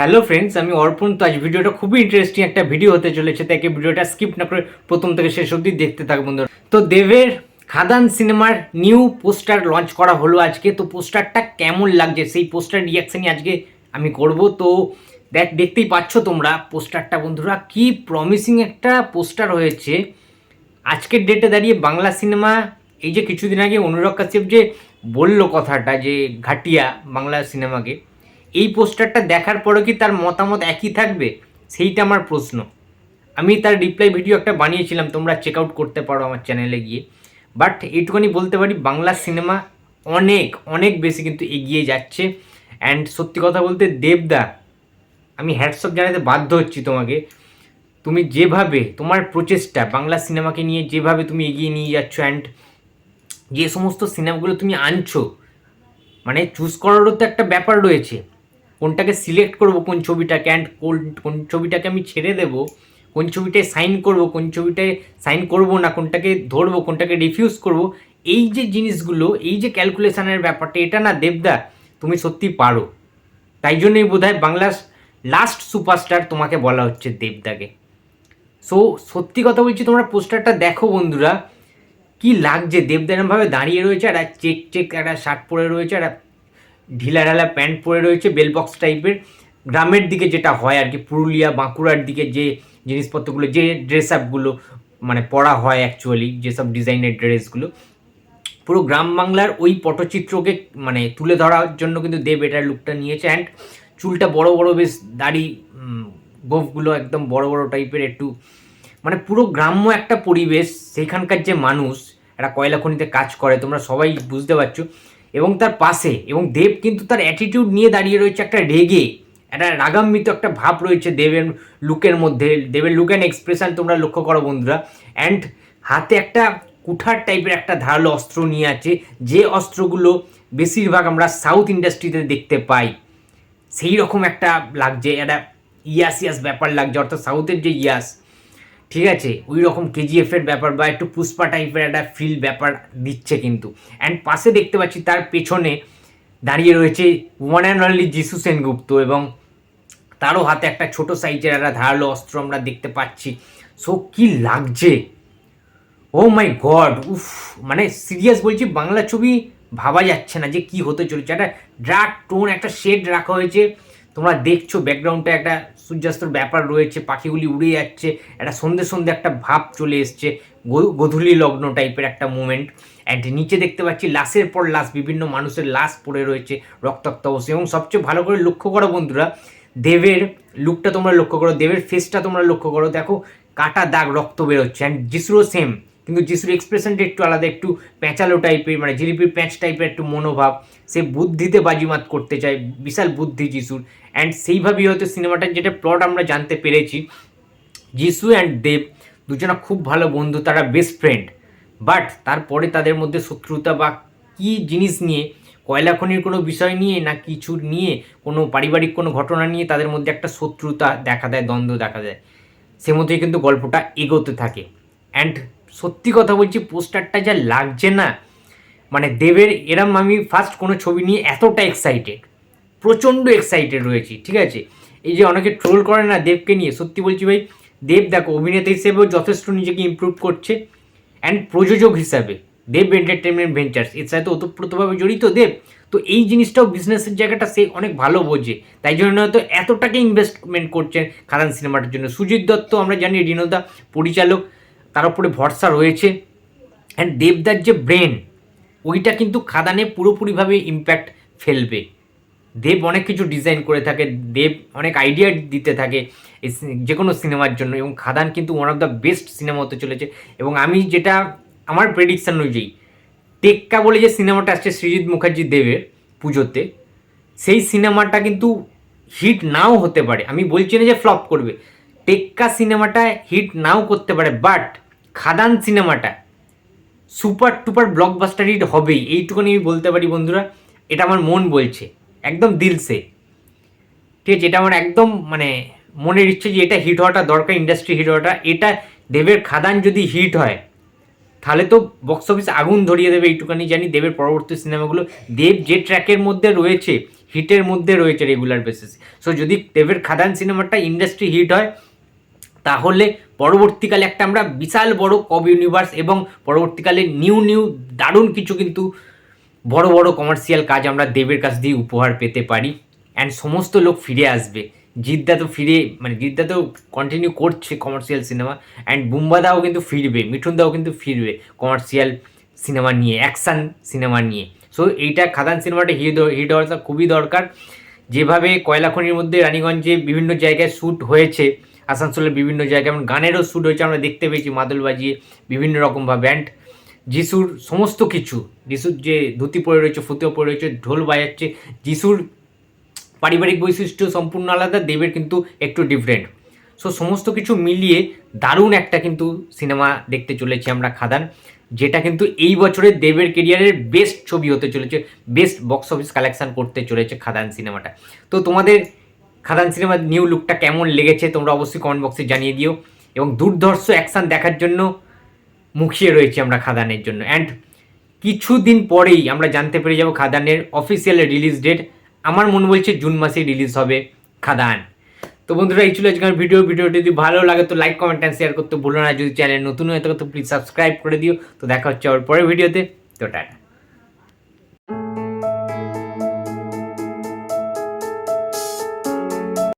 Hello friends, আমি অর্পণ। তো আজ ভিডিওটা খুবই ইন্টারেস্টিং একটা ভিডিও হতে চলেছে তাকে ভিডিওটা স্কিপ না করে প্রথম থেকে শেষ অবধি দেখতে থাক বন্ধুরা। তো দেবের খাদান সিনেমার নিউ পোস্টার লঞ্চ করা হলো আজকে। তো পোস্টারটা কেমন লাগছে? সেই পোস্টার রিয়াকশনই আজকে আমি করব। তো দেখ, দেখতেই পাচ্ছ তোমরা পোস্টারটা বন্ধুরা, কি প্রমিসিং একটা পোস্টার হয়েছে। আজকের ডেটে দাঁড়িয়ে বাংলা সিনেমা এই যে কিছুদিন আগে অনুরাগ কাশ্যপ যে বলল কথাটা, যে ঘাটিয়া বাংলা সিনেমাকে এই পোস্টারটা দেখার পরেও কি তার মতামত একই থাকবে? সেইটা আমার প্রশ্ন। আমি তার রিপ্লাই ভিডিও একটা বানিয়েছিলাম, তোমরা চেক আউট করতে পারো আমার চ্যানেলে গিয়ে। বাট এইটুখানি বলতে পারি, বাংলা সিনেমা অনেক অনেক বেশি কিন্তু এগিয়ে যাচ্ছে। অ্যান্ড সত্যি কথা বলতে, দেবদা, আমি হ্যাটসঅপ জানাতে বাধ্য হচ্ছি তোমাকে। তুমি যেভাবে, তোমার প্রচেষ্টা বাংলা সিনেমাকে নিয়ে যেভাবে তুমি এগিয়ে নিয়ে যাচ্ছ অ্যান্ড যে সমস্ত সিনেমাগুলো তুমি আনছো মানে চুজ করারও তো একটা ব্যাপার রয়েছে। কোনটাকে সিলেক্ট করব, কোন ছবিটাকে অ্যান্ড কোন কোন ছবিটাকে আমি ছেড়ে দেব, কোন ছবিটায় সাইন করব, কোন ছবিটায় সাইন করব না, কোনটাকে ধরবো, কোনটাকে রিফিউজ করব, এই যে জিনিসগুলো, এই যে ক্যালকুলেশনের ব্যাপারটা, এটা না দেবদা, তুমি সত্যি পারো। তাই জন্যই বোধ হয় বাংলার লাস্ট সুপারস্টার তোমাকে বলা হচ্ছে দেবদাকে। সো সত্যি কথা বলছি, তোমরা পোস্টারটা দেখো বন্ধুরা, কি লাগছে? দেবদা এরমভাবে দাঁড়িয়ে রয়েছে একটা চেক চেক একটা শার্ট পরে রয়েছে একটা ঢিলা ঢালা প্যান্ট পরে রয়েছে বেলবক্স টাইপের গ্রামের দিকে যেটা হয় আর কি, পুরুলিয়া, বাঁকুড়ার দিকে যে জিনিসপত্রগুলো, যে ড্রেস আপগুলো মানে পরা হয় অ্যাকচুয়ালি যেসব ডিজাইনের ড্রেসগুলো পুরো গ্রাম বাংলার ওই পটচিত্রকে মানে তুলে ধরার জন্য কিন্তু দেব এটার লুকটা নিয়েছে। অ্যান্ড চুলটা বড় বড় বেশ দাড়ি গোফগুলো একদম বড় বড় টাইপের একটু মানে পুরো গ্রাম্য একটা পরিবেশ। সেখানকার যে মানুষ, একটা কয়লা খনিতে কাজ করে, তোমরা সবাই বুঝতে পারছ। এবং তার পাশে, এবং দেব কিন্তু তার অ্যাটিটিউড নিয়ে দাঁড়িয়ে রয়েছে একটা রেগে, একটা রাগাম্বিত একটা ভাব রয়েছে দেবের লুকের মধ্যে, দেবের লুক অ্যান্ড এক্সপ্রেশন তোমরা লক্ষ্য করো বন্ধুরা। অ্যান্ড হাতে একটা কুঠার টাইপের একটা ধারালো অস্ত্র নিয়ে আছে, যে অস্ত্রগুলো বেশিরভাগ আমরা সাউথ ইন্ডাস্ট্রিতে দেখতে পাই। সেই রকম একটা লাগছে, একটা ইয়াস ইয়াস ব্যাপার লাগছে, অর্থাৎ সাউথের যে ইয়াস ঠিক আছে? ওই রকম কেজিএফ এর ব্যাপার বা একটু পুষ্পা টাইপের একটা ফিল ব্যাপার দিচ্ছে কিন্তু। অ্যান্ড পাশে দেখতে পাচ্ছি তার পেছনে দাঁড়িয়ে রয়েছে ওয়ান অ্যান্ড অনলি যিশু সেনগুপ্ত এবং তারও হাতে একটা ছোট সাইজের একটা ধারালো অস্ত্র আমরা দেখতে পাচ্ছি। সো কি লাগছে? ও মাই গড উফ! মানে সিরিয়াস বলছি, বাংলা ছবি ভাবা যাচ্ছে না যে কি হতে চলেছে। একটা ড্রাক টোন একটা শেড রাখা হয়েছে। তোমরা দেখছ ব্যাকগ্রাউন্ডে একটা সূর্যাস্তর ব্যাপার রয়েছে, পাখিগুলি উড়ে যাচ্ছে, একটা সন্ধে সন্ধে একটা ভাব চলে এসছে গোধূলি লগ্ন টাইপের একটা মুমেন্ট অ্যান্ড নিচে দেখতে পাচ্ছি লাশের পর লাশ, বিভিন্ন মানুষের লাশ পড়ে রয়েছে, রক্তাক্ত অবস্থা এবং সবচেয়ে ভালো করে লক্ষ্য করো বন্ধুরা, দেবের লুকটা তোমরা লক্ষ্য করো, দেবের ফেসটা তোমরা লক্ষ্য করো, দেখো কাটা দাগ রক্ত বেরোচ্ছে অ্যান্ড যিশুরও সেম কিন্তু যিশুর এক্সপ্রেশনটা একটু আলাদা, একটু প্যাঁচালো টাইপের মানে জিলিপির প্যাঁচ টাইপের একটু মনোভাব, সে বুদ্ধিতে বাজিমাত করতে চায়, বিশাল বুদ্ধি যিশুর। অ্যান্ড সেইভাবেই হয়তো সিনেমাটার যেটা প্লট আমরা জানতে পেরেছি, যিশু অ্যান্ড দেব দুজনা খুব ভালো বন্ধু, তারা বেস্ট ফ্রেন্ড বাট তারপরে তাদের মধ্যে শত্রুতা বা কী জিনিস নিয়ে, কয়লা খনির কোনো বিষয় নিয়ে, না কিছু নিয়ে, কোনো পারিবারিক কোনো ঘটনা নিয়ে তাদের মধ্যে একটা শত্রুতা দেখা দেয়, দ্বন্দ্ব দেখা দেয়। সে মধ্যেই কিন্তু গল্পটা এগোতে থাকে। অ্যান্ড সত্যি কথা বলছি, পোস্টারটা যা লাগছে না মানে দেবের এরম আমি ফার্স্ট কোনো ছবি নিয়ে এতটা এক্সাইটেড প্রচণ্ড এক্সাইটেড রয়েছি, ঠিক আছে? এই যে অনেকে ট্রোল করে না দেবকে নিয়ে, সত্যি বলছি ভাই, দেব দেখো অভিনেতা হিসেবেও যথেষ্ট নিজেকে ইমপ্রুভ করছে অ্যান্ড প্রযোজক হিসাবে, দেব এন্টারটেনমেন্ট ভেঞ্চার্স এর সাথে ওতপ্রোতভাবে জড়িত দেব, তো এই জিনিসটাও বিজনেসের জায়গাটা সে অনেক ভালো বোঝে, তাই জন্য হয়তো এতটাকে ইনভেস্টমেন্ট করছেন খাদান সিনেমাটার জন্য। সুজিত দত্ত, আমরা জানি রিনোদা পরিচালক তার উপরে ভরসা রয়েছে। অ্যান্ড দেবদার যে ব্রেন ওইটা কিন্তু খাদানে পুরোপুরিভাবে ইম্প্যাক্ট ফেলবে। দেব অনেক কিছু ডিজাইন করে থাকে, দেব অনেক আইডিয়া দিতে থাকে যে কোনো সিনেমার জন্য এবং খাদান কিন্তু one of the best cinema হতে চলেছে। এবং আমি যেটা, আমার প্রেডিকশান অনুযায়ী, টেক্কা বলে যে সিনেমাটা আসছে সৃজিৎ মুখার্জি দেবের পুজোতে, সেই সিনেমাটা কিন্তু হিট নাও হতে পারে। আমি বলছি না যে ফ্লপ করবে। টেক্কা সিনেমাটা হিট নাও করতে পারে বাট খাদান সিনেমাটা সুপার টুপার ব্লকবাস্টার হিট হবেই। এইটুকুনি আমি বলতে পারি বন্ধুরা, এটা আমার মন বলছে, একদম দিলসে ঠিক আছে, এটা আমার একদম মানে মনের ইচ্ছে যে এটা হিট হওয়াটা দরকার ইন্ডাস্ট্রি হিট হওয়াটা। এটা দেবের খাদান যদি হিট হয়, তাহলে তো বক্স অফিস আগুন ধরিয়ে দেবে এইটুখানি জানি, দেবের পরবর্তী সিনেমাগুলো। দেব যে ট্র্যাকের মধ্যে রয়েছে হিটের মধ্যে রয়েছে রেগুলার বেসিস সো যদি দেবের খাদান সিনেমাটা ইন্ডাস্ট্রি হিট হয় তাহলে পরবর্তীকালে একটা আমরা বিশাল বড় কব ইউনিভার্স এবং পরবর্তীকালে নিউ নিউ দারুণ কিছু কিন্তু বড় বড় কমার্শিয়াল কাজ আমরা দেবের কাছ দিয়ে উপহার পেতে পারি। অ্যান্ড সমস্ত লোক ফিরে আসবে। জিদ্দা তো ফিরে মানে জিদ্দা তো কন্টিনিউ করছে কমার্শিয়াল সিনেমা অ্যান্ড বুম্বাদাও কিন্তু ফিরবে মিঠুনদাও কিন্তু ফিরবে কমার্শিয়াল সিনেমা নিয়ে অ্যাকশান সিনেমা নিয়ে। সো এইটা খাদান সিনেমাটা হিট হিট হওয়াটা খুবই দরকার। যেভাবে কয়লা খনির মধ্যে রানীগঞ্জে বিভিন্ন জায়গায় শ্যুট হয়েছে আসানসোলের বিভিন্ন জায়গায়, যেমন গানেরও শ্যুট হয়েছে, আমরা দেখতে পেয়েছি মাদল বাজিয়ে বিভিন্ন রকম বা ব্যান্ড যিশুর সমস্ত কিছু, যিশুর যে ধুতি পরে রয়েছে ফুতেও পরে রয়েছে, ঢোল বাজাচ্ছে, যিশুর পারিবারিক বৈশিষ্ট্য সম্পূর্ণ আলাদা, দেবের কিন্তু একটু ডিফারেন্ট সো সমস্ত কিছু মিলিয়ে দারুণ একটা কিন্তু সিনেমা দেখতে চলেছি আমরা খাদান, যেটা কিন্তু এই বছরের দেবের কেরিয়ারের বেস্ট ছবি হতে চলেছে বেস্ট বক্স অফিস কালেকশান করতে চলেছে খাদান সিনেমাটা। তো তোমাদের খাদান সিনেমার নিউ লুকটা কেমন লেগেছে তোমরা অবশ্যই কমেন্ট বক্সে জানিয়ে দিও। এবং দুর্ধর্ষ অ্যাকশান দেখার জন্য মুখিয়ে রয়েছি আমরা খাদানের জন্য। অ্যান্ড কিছুদিন পরেই আমরা জানতে পেরে যাব খাদানের অফিসিয়াল রিলিজ ডেট আমার মনে বলছে জুন মাসে রিলিজ হবে খাদান। তো বন্ধুরা, এই ছিল আজকের ভিডিও ভিডিওটি যদি ভালো লাগে তো লাইক কমেন্ট অ্যান্ড শেয়ার করতে ভুলো না। যদি চ্যানেল নতুন হয়ে থাকে তো প্লিজ সাবস্ক্রাইব করে দিও। তো দেখা হচ্ছে আবার পরের ভিডিওতে তো টাটা।